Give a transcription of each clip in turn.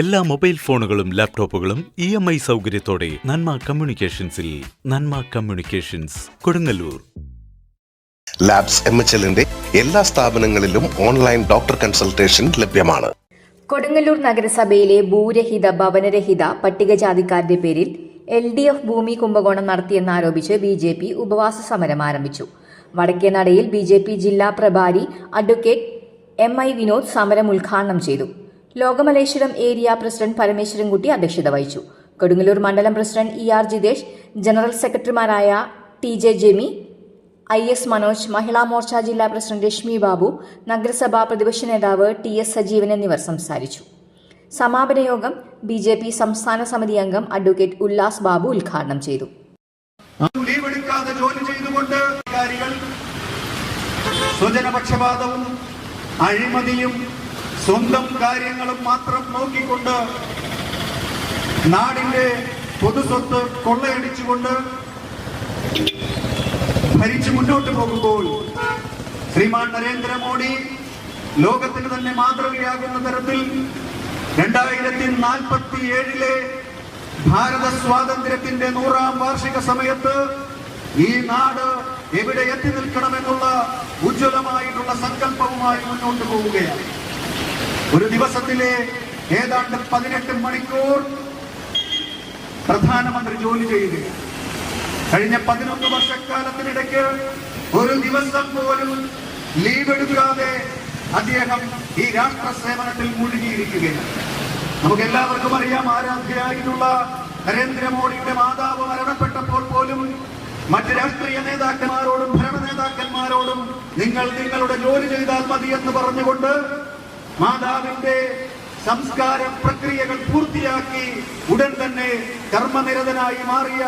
എല്ലാ മൊബൈൽ ഫോണുകളും ലാപ്ടോപ്പുകളും ഇ എം ഐ സൗകര്യത്തോടെ Nanma കമ്മ്യൂണിക്കേഷൻസിൽ Nanma communications Kodungallur. Labs M H എല്ലിന്റെ എല്ലാ സ്ഥാപനങ്ങളിലും ഓൺലൈൻ ഡോക്ടർ കൺസൾട്ടേഷൻ ലഭ്യമാണ്. കൊടുങ്ങല്ലൂർ നഗരസഭയിലെ ഭൂരഹിത ഭവനരഹിത പട്ടികജാതിക്കാരുടെ പേരിൽ എൽ ഡി എഫ് ഭൂമി കുംഭകോണം നടത്തിയെന്നാരോപിച്ച് ബി ജെ പി ഉപവാസ സമരം ആരംഭിച്ചു. വടക്കേനടയിൽ ബി ജെ പി ജില്ലാ പ്രഭാരി അഡ്വക്കേറ്റ് എം ഐ വിനോദ് സമരം ഉദ്ഘാടനം ചെയ്തു. ലോകമലേശ്വരം ഏരിയ പ്രസിഡന്റ് പരമേശ്വരൻകുട്ടി അധ്യക്ഷത വഹിച്ചു. കൊടുങ്ങല്ലൂർ മണ്ഡലം president E R Jithesh general സെക്രട്ടറിമാരായ T J Jemi I S Manoj Mahila Morcha ജില്ലാ പ്രസിഡന്റ് രശ്മി ബാബു നഗരസഭാ പ്രതിപക്ഷ നേതാവ് ടി എസ് സജീവൻ എന്നിവർ സംസാരിച്ചു. സമാപന യോഗം ബി ജെ പി സംസ്ഥാന സമിതി അംഗം അഡ്വക്കേറ്റ് ഉല്ലാസ് ബാബു ഉദ്ഘാടനം ചെയ്തു. അഴിമതിയും സ്വന്തം കാര്യങ്ങളും മാത്രം നോക്കിക്കൊണ്ട് നാടിന്റെ പൊതുസ്വത്ത് കൊള്ളയടിച്ചുകൊണ്ട് ഭരിച്ചു മുന്നോട്ട് പോകുമ്പോൾ ശ്രീമാൻ നരേന്ദ്രമോദി ലോകത്തിന് തന്നെ മാതൃകയാകുന്ന തരത്തിൽ രണ്ടായിരത്തി നാൽപ്പത്തി ഏഴിലെ ഭാരത സ്വാതന്ത്ര്യത്തിന്റെ നൂറാം വാർഷിക സമയത്ത് ഈ നാട് എവിടെ എത്തി നിൽക്കണമെന്നുള്ള ഉജ്ജ്വലമായിട്ടുള്ള സങ്കല്പവുമായി മുന്നോട്ട് പോവുകയാണ്. ഒരു ദിവസത്തിലെ ഏതാണ്ട് പതിനെട്ട് മണിക്കൂർ പ്രധാനമന്ത്രി ജോലി ചെയ്യുകയാണ് കഴിഞ്ഞ പതിനൊന്ന് വർഷക്കാലത്തിനിടയ്ക്ക് ഒരു ദിവസം പോലും ലീവ് എടുക്കാതെ അദ്ദേഹം ഈ രാഷ്ട്ര സേവനത്തിൽ മുഴുകിയിരിക്കുകയാണ്. നമുക്ക് എല്ലാവർക്കും അറിയാം ആരാധ്യയായിട്ടുള്ള നരേന്ദ്രമോദിയുടെ മാതാവ് മരണപ്പെട്ടപ്പോൾ പോലും മറ്റ് രാഷ്ട്രീയ നേതാക്കന്മാരോടും ഭരണ നേതാക്കന്മാരോടും നിങ്ങൾ നിങ്ങളുടെ ജോലി ചെയ്താൽ മതി എന്ന് പറഞ്ഞുകൊണ്ട് മാതാവിന്റെ സംസ്കാര പ്രക്രിയകൾ പൂർത്തിയാക്കി ഉടൻ തന്നെ കർമ്മനിരതനായി മാറിയ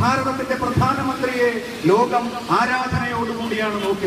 ഭാരതത്തിന്റെ പ്രധാനമന്ത്രിയെ ലോകം ആരാധനയോടുകൂടിയാണ് നോക്കിയത്.